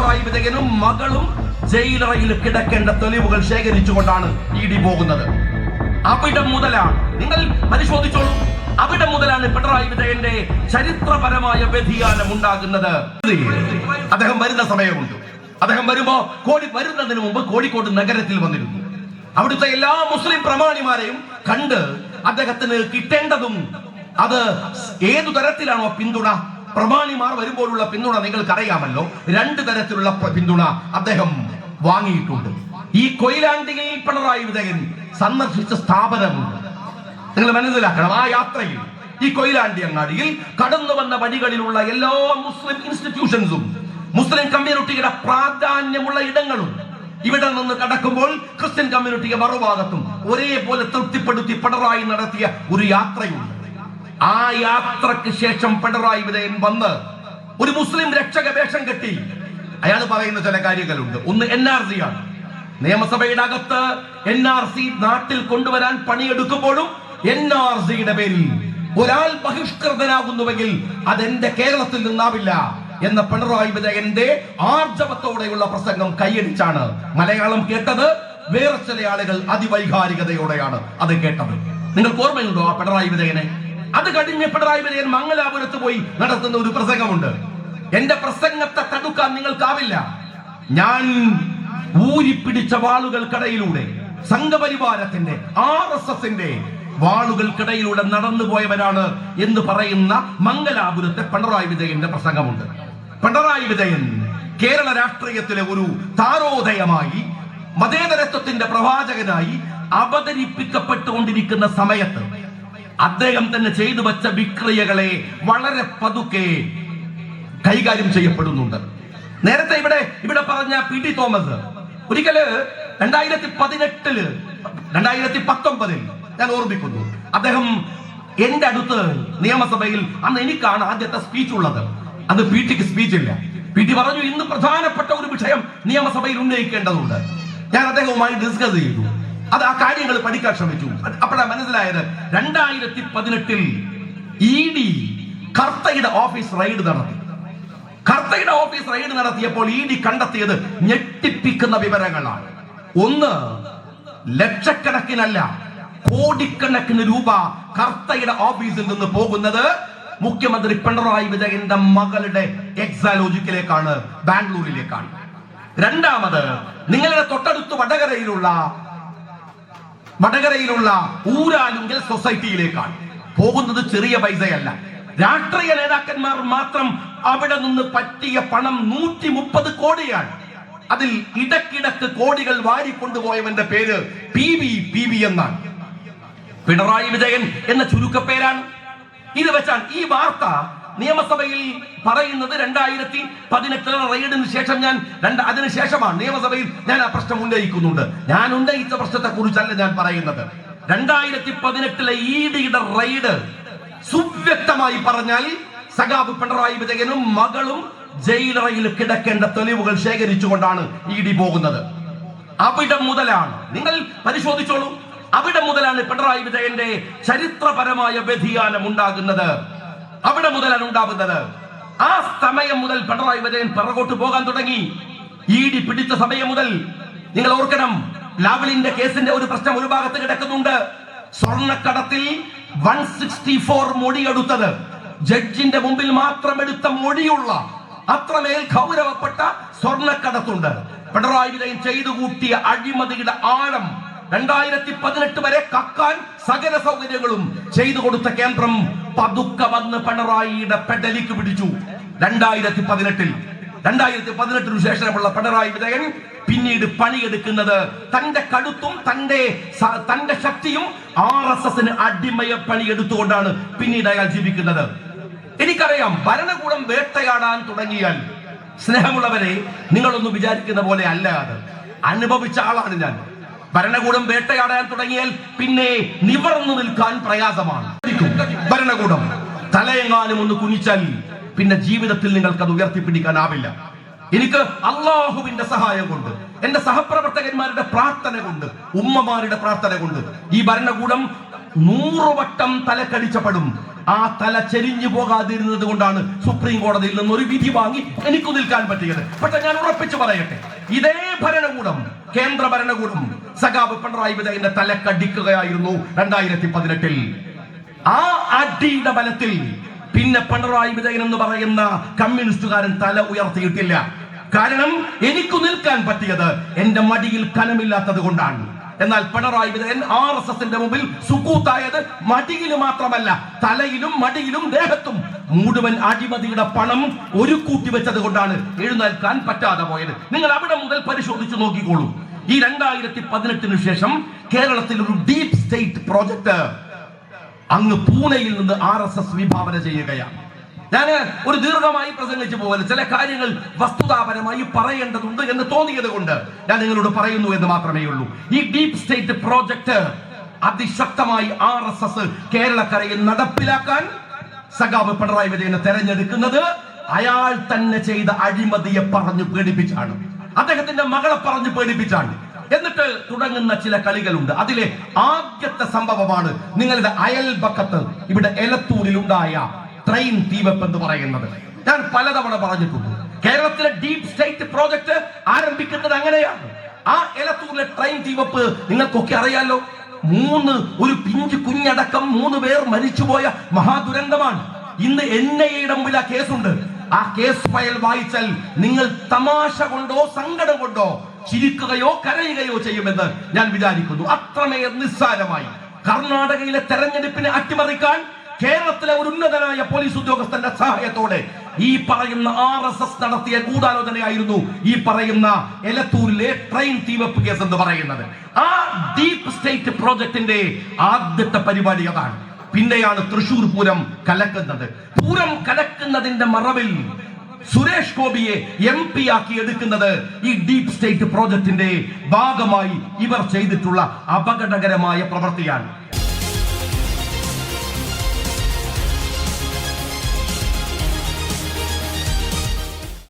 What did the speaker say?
പിണറായി വിജയനും മകളും ജയിലറയിൽ കിടക്കേണ്ട തെളിവുകൾ ശേഖരിച്ചുകൊണ്ടാണ് ഇ ഡി പോകുന്നത്. അവിടെ മുതലാണ്. നിങ്ങൾ പരിശോധിച്ചോളൂ. അവിടെ മുതലാണ് പിണറായി വിജയന്റെ ചരിത്രപരമായ വ്യതിയാനം ഉണ്ടാകുന്നത് അദ്ദേഹം വരുന്ന സമയമുണ്ട്. അദ്ദേഹം വരുമ്പോ കോഴി വരുന്നതിന് മുമ്പ് കോഴിക്കോട് നഗരത്തിൽ വന്നിരുന്നു. അവിടുത്തെ എല്ലാ മുസ്ലിം പ്രമാണിമാരെയും കണ്ട് അദ്ദേഹത്തിന് കിട്ടേണ്ടതും അത് ഏതു തരത്തിലാണോ പിന്തുണ പ്രമാണിമാർ വരുമ്പോഴുള്ള പിന്തുണ നിങ്ങൾക്ക് അറിയാമല്ലോ രണ്ട് തരത്തിലുള്ള പിന്തുണ അദ്ദേഹം വാങ്ങിയിട്ടുണ്ട്. ഈ കൊയിലാണ്ടിയിൽ പിണറായി വിജയൻ സന്ദർശിച്ച സ്ഥാപനമുണ്ട്. നിങ്ങൾ മനസ്സിലാക്കണം ആ യാത്രയിൽ ഈ കൊയിലാണ്ടി അങ്ങാടിയിൽ കടന്നു വന്ന വഴികളിലുള്ള എല്ലാ മുസ്ലിം ഇൻസ്റ്റിറ്റ്യൂഷൻസും മുസ്ലിം കമ്മ്യൂണിറ്റിയുടെ പ്രാധാന്യമുള്ള ഇടങ്ങളും ഇവിടെ നിന്ന് കടക്കുമ്പോൾ ക്രിസ്ത്യൻ കമ്മ്യൂണിറ്റിയെ മറുഭാഗത്തും ഒരേപോലെ തൃപ്തിപ്പെടുത്തി പിണറായി നടത്തിയ ഒരു യാത്രയുണ്ട്. ആ യാത്രയ്ക്ക് ശേഷം പിണറായി വിജയൻ വന്ന് ഒരു മുസ്ലിം രക്ഷക വേഷം കെട്ടി. അയാൾ പറയുന്ന ചില കാര്യങ്ങളുണ്ട്. ഒന്ന് എൻ ആർ സി ആണ്. നിയമസഭയുടെ അകത്ത് എൻ ആർ സി നാട്ടിൽ കൊണ്ടുവരാൻ പണിയെടുക്കുമ്പോഴും എൻ ആർ സിയുടെ പേരിൽ ഒരാൾ ബഹിഷ്കൃതനാകുന്നുവെങ്കിൽ അതെന്റെ കേരളത്തിൽ നിന്നാവില്ല എന്ന പിണറായി വിജയന്റെ ആർജവത്തോടെയുള്ള പ്രസംഗം കൈയടിച്ചാണ് മലയാളം കേട്ടത്. വേറെ ചില ആളുകൾ അതിവൈകാരികതയോടെയാണ് അത് കേട്ടത്. നിങ്ങൾക്ക് ഓർമ്മയുണ്ടോ ആ പിണറായി വിജയനെ? അത് കഴിഞ്ഞ് പിണറായി വിജയൻ മംഗലാപുരത്ത് പോയി നടത്തുന്ന ഒരു പ്രസംഗമുണ്ട്. എന്റെ പ്രസംഗത്തെ തടുക്കാൻ നിങ്ങൾക്കാവില്ല. ഞാൻ ഊരിപ്പിടിച്ച വാളുകൾക്കിടയിലൂടെ സംഘപരിവാരത്തിന്റെ ആർ എസ് എസിന്റെ വാളുകൾക്കിടയിലൂടെ നടന്നു പോയവരാണ് എന്ന് പറയുന്ന മംഗലാപുരത്തെ പിണറായി വിജയന്റെ പ്രസംഗമുണ്ട്. പിണറായി വിജയൻ കേരള രാഷ്ട്രീയത്തിലെ ഒരു താരോദയമായി മതേതരത്വത്തിന്റെ പ്രവാചകനായി അവതരിപ്പിക്കപ്പെട്ടുകൊണ്ടിരിക്കുന്ന സമയത്ത് അദ്ദേഹം തന്നെ ചെയ്തു വച്ച വിക്രിയകളെ വളരെ പതുക്കെ കൈകാര്യം ചെയ്യപ്പെടുന്നുണ്ട്. നേരത്തെ ഇവിടെ ഇവിടെ പറഞ്ഞ പി ടി തോമസ് ഒരിക്കൽ രണ്ടായിരത്തി പതിനെട്ടിൽ രണ്ടായിരത്തി പത്തൊമ്പതിൽ ഞാൻ ഓർമ്മിക്കുന്നു അദ്ദേഹം എന്റെ അടുത്ത് നിയമസഭയിൽ അന്ന് എനിക്കാണ് ആദ്യത്തെ സ്പീച്ച് ഉള്ളത്. അത് പി ടിക്ക് സ്പീച്ച് ഇല്ല. പി ടി പറഞ്ഞു ഇന്ന് പ്രധാനപ്പെട്ട ഒരു വിഷയം നിയമസഭയിൽ ഉന്നയിക്കേണ്ടതുണ്ട്. ഞാൻ അദ്ദേഹവുമായി ഡിസ്കസ് ചെയ്തു. അത് ആ കാര്യങ്ങൾ പഠിക്കാൻ ശ്രമിച്ചു. അപ്പോഴാണ് മനസ്സിലായത് രണ്ടായിരത്തി പതിനെട്ടിൽ ഇ ഡി കർത്തയുടെ ഓഫീസ് റൈഡ് നടത്തി. കർത്തയുടെ ഓഫീസ് റൈഡ് നടത്തിയപ്പോൾ ഇ ഡി കണ്ടെത്തിയത് ഞെട്ടിപ്പിക്കുന്ന വിവരങ്ങളാണ്. ഒന്ന് ലക്ഷക്കണക്കിനല്ല കോടിക്കണക്കിന് രൂപ കർത്തയുടെ ഓഫീസിൽ നിന്ന് പോകുന്നത് മുഖ്യമന്ത്രി പിണറായി വിജയന്റെ മകളുടെ എക്സാലോജിക്കിലേക്കാണ് ബാംഗ്ലൂരിലേക്കാണ്. രണ്ടാമത് നിങ്ങളുടെ തൊട്ടടുത്ത് വടകരയിലുള്ള വടകരയിലുള്ള ഊരാലുങ്കൽ സൊസൈറ്റിയിലേക്കാണ്. പോകുന്നത് ചെറിയ പൈസയല്ല. രാഷ്ട്രീയ നേതാക്കന്മാർ മാത്രം അവിടെ നിന്ന് പറ്റിയ പണം നൂറ്റി മുപ്പത് കോടിയാണ്. അതിൽ ഇടക്കിടക്ക് കോടികൾ വാരിക്കൊണ്ടുപോയവന്റെ പേര് പി വി പി വി എന്നാണ്. പിണറായി വിജയൻ എന്ന ചുരുക്കപ്പേരാണ്. ഇത് വെച്ചാൽ ഈ വാർത്ത നിയമസഭയിൽ പറയുന്നത് രണ്ടായിരത്തി പതിനെട്ടിലെ റെയ്ഡിന് ശേഷം ഞാൻ രണ്ട് അതിനുശേഷമാണ് നിയമസഭയിൽ ഞാൻ ആ പ്രശ്നം ഉന്നയിക്കുന്നുണ്ട്. ഞാൻ ഉന്നയിച്ച പ്രശ്നത്തെ കുറിച്ചല്ല ഞാൻ പറയുന്നത്. രണ്ടായിരത്തി പതിനെട്ടിലെ ഇ ഡിയുടെ റെയ്ഡ് സുവ്യക്തമായി പറഞ്ഞാൽ സഖാബ് പിണറായി വിജയനും മകളും ജയിലറയിൽ കിടക്കേണ്ട തെളിവുകൾ ശേഖരിച്ചുകൊണ്ടാണ് ഇ ഡി പോകുന്നത്. അവിടെ മുതലാണ് നിങ്ങൾ പരിശോധിച്ചോളൂ. അവിടെ മുതലാണ് പിണറായി വിജയന്റെ ചരിത്രപരമായ വ്യതിയാനം ഉണ്ടാകുന്നത്. അവിടെ മുതലാണ് ഉണ്ടാവുന്നത് ആ സമയം മുതൽ പിണറായി വിജയൻ പിറകോട്ട് പോകാൻ തുടങ്ങി. ഡി പിടിച്ച സമയം മുതൽ നിങ്ങൾ ഓർക്കണം ലാവലിന്റെ കേസിന്റെ ഒരു പ്രശ്നം ഒരു ഭാഗത്ത് കിടക്കുന്നുണ്ട്. സ്വർണക്കടത്തിൽ വൺ സിക്സ്റ്റി ഫോർ മൊഴിയെടുത്തത് ജഡ്ജിന്റെ മുമ്പിൽ മാത്രം എടുത്ത മൊഴിയുള്ള അത്രമേൽ ഗൗരവപ്പെട്ട സ്വർണക്കടത്തുണ്ട്. പിണറായി വിജയൻ ചെയ്തു കൂട്ടിയ അഴിമതിയുടെ ആഴം രണ്ടായിരത്തി പതിനെട്ട് വരെ കക്കാൻ സകല സൗകര്യങ്ങളും ചെയ്തു കൊടുത്ത കേന്ദ്രം പതുക്കെ വന്ന് പിണറായിയുടെ പെഡലിക്ക് പിടിച്ചു. രണ്ടായിരത്തി പതിനെട്ടിൽ. രണ്ടായിരത്തി പതിനെട്ടിനു ശേഷമുള്ള പിണറായി വിജയൻ പിന്നീട് പണിയെടുക്കുന്നത് തന്റെ കടുത്തും തന്റെ തന്റെ ശക്തിയും ആർ എസ് എസിന് അടിമയ പണിയെടുത്തുകൊണ്ടാണ് പിന്നീട് അയാൾ ജീവിക്കുന്നത്. എനിക്കറിയാം ഭരണകൂടം വേട്ടയാടാൻ തുടങ്ങിയാൽ സ്നേഹമുള്ളവരെ നിങ്ങളൊന്നും വിചാരിക്കുന്ന പോലെ അല്ല അത്. അനുഭവിച്ച ആളാണ് ഞാൻ. ഭരണകൂടം വേട്ടയാടാൻ തുടങ്ങിയാൽ പിന്നെ നിവർന്നു നിൽക്കാൻ പ്രയാസമാണ്. ഭരണകൂടം. തലയെങ്ങാനും ഒന്ന് കുനിച്ചാൽ പിന്നെ ജീവിതത്തിൽ നിങ്ങൾക്ക് അത് ഉയർത്തിപ്പിടിക്കാനാവില്ല. എനിക്ക് അള്ളാഹുവിന്റെ സഹായം കൊണ്ട് എന്റെ സഹപ്രവർത്തകന്മാരുടെ പ്രാർത്ഥന കൊണ്ട് ഉമ്മമാരുടെ പ്രാർത്ഥന കൊണ്ട് ഈ ഭരണകൂടം നൂറുവട്ടം തലക്കടിച്ചപ്പെടും. ആ തല ചെരിഞ്ഞു പോകാതിരുന്നത് കൊണ്ടാണ് സുപ്രീം കോടതിയിൽ നിന്ന് ഒരു വിധി വാങ്ങി എനിക്ക് നിൽക്കാൻ പറ്റിയത്. പക്ഷെ ഞാൻ ഉറപ്പിച്ചു പറയട്ടെ ഇതേ ഭരണകൂടം കേന്ദ്ര ഭരണകൂടം സഖാബ് പിണറായി വിജയന്റെ തലക്കടിക്കുകയായിരുന്നു രണ്ടായിരത്തി പതിനെട്ടിൽ. ആ അടിയുടെ ബലത്തിൽ പിന്നെ പിണറായി വിജയൻ എന്ന് പറയുന്ന കമ്മ്യൂണിസ്റ്റുകാരൻ തല ഉയർത്തിയിട്ടില്ല. കാരണം എനിക്ക് നിൽക്കാൻ പറ്റിയത് എന്റെ മടിയിൽ കനമില്ലാത്തത് കൊണ്ടാണ്. എന്നാൽ പിണറായി വിജയൻ ആർ എസ് എസിന്റെ മുമ്പിൽ സുക്കൂത്തായത് മടിയിൽ മാത്രമല്ല തലയിലും മടിയിലും ദേഹത്തും. മുഴുവൻ അഴിമതിയുടെ പണം ഒരു കൂട്ടി വെച്ചത് കൊണ്ടാണ് എഴുന്നേൽക്കാൻ പറ്റാതെ പോയത്. നിങ്ങൾ അവിടെ മുതൽ പരിശോധിച്ചു നോക്കിക്കോളൂ. ഈ രണ്ടായിരത്തി പതിനെട്ടിന് ശേഷം കേരളത്തിൽ ഒരു ഡീപ് സ്റ്റേറ്റ് പ്രോജക്ട് അങ്ങ് പൂനെയിൽ നിന്ന് ആർ എസ് എസ് വിഭാവന ചെയ്യുകയാണ്. ഞാൻ ഒരു ദീർഘമായി പ്രസംഗിച്ചു പോകൽ ചില കാര്യങ്ങൾ വസ്തുതാപരമായി പറയേണ്ടതുണ്ട് എന്ന് തോന്നിയത് കൊണ്ട് ഞാൻ നിങ്ങളോട് പറയുന്നു എന്ന് മാത്രമേ ഉള്ളൂ. ഈ ഡീപ് സ്റ്റേറ്റ് പ്രോജക്ട് അതിശക്തമായി ആർ എസ് എസ് കേരളക്കരയിൽ നടപ്പിലാക്കാൻ സഖാവ് പിണറായി വിജയനെ തെരഞ്ഞെടുക്കുന്നത് അയാൾ തന്നെ ചെയ്ത അഴിമതിയെ പറഞ്ഞു പേടിപ്പിച്ചാണ് അദ്ദേഹത്തിന്റെ മകളെ പറഞ്ഞു പേടിപ്പിച്ചാണ് എന്നിട്ട് തുടങ്ങുന്ന ചില കളികളുണ്ട്. അതിലെ ആദ്യത്തെ സംഭവമാണ് നിങ്ങളുടെ അയൽപക്കത്ത് ഇവിടെ എലത്തൂരിൽ ഉണ്ടായ ട്രെയിൻ തീവെപ്പ് എന്ന് പറയുന്നത്. ഞാൻ പലതവണ പറഞ്ഞിട്ടുണ്ട്. കേരളത്തിലെ ഡീപ് സ്റ്റേറ്റ് പ്രോജക്ട് ആരംഭിക്കുന്നത് അങ്ങനെയാണ്. ആ എലത്തൂരിലെ ട്രെയിൻ തീവെപ്പ് നിങ്ങൾക്കൊക്കെ അറിയാലോ മൂന്ന് ഒരു പിഞ്ച് കുഞ്ഞടക്കം മൂന്ന് പേർ മരിച്ചുപോയ മഹാദുരന്തമാണ്. ഇന്ന് എൻ ഐ എയുടെ മുമ്പിൽ ആ കേസുണ്ട്. ആ കേസ് ഫയൽ വായിച്ചാൽ നിങ്ങൾ തമാശ കൊണ്ടോ സങ്കടം കൊണ്ടോ ചിരിക്കുകയോ കരയുകയോ ചെയ്യുമെന്ന് ഞാൻ വിചാരിക്കുന്നു. അത്രമേൽ നിസ്സാരമായി. കർണാടകയിലെ തെരഞ്ഞെടുപ്പിനെ അട്ടിമറിക്കാൻ കേരളത്തിലെ ഒരു ഉന്നതനായ പോലീസ് ഉദ്യോഗസ്ഥന്റെ സഹായത്തോടെ ഈ പറയുന്ന ആർ എസ് എസ് നടത്തിയ ഗൂഢാലോചനയായിരുന്നു ഈ പറയുന്ന എലത്തൂരിലെ ട്രെയിൻ തീവപ്പ് കേസ് എന്ന് പറയുന്നത്. ആ ഡീപ് സ്റ്റേറ്റ് പ്രോജക്ടിന്റെ ആദ്യത്തെ പരിപാടി അതാണ്. പിന്നെയാണ് തൃശൂർ പൂരം കലക്കുന്നത്. പൂരം കലക്കുന്നതിന്റെ മറവിൽ സുരേഷ് ഗോപിയെ എം പി ആക്കി എടുക്കുന്നത് ഈ ഡീപ് സ്റ്റേറ്റ് പ്രോജക്റ്റിന്റെ ഭാഗമായി ഇവർ ചെയ്തിട്ടുള്ള അപകടകരമായ പ്രവൃത്തിയാണ്.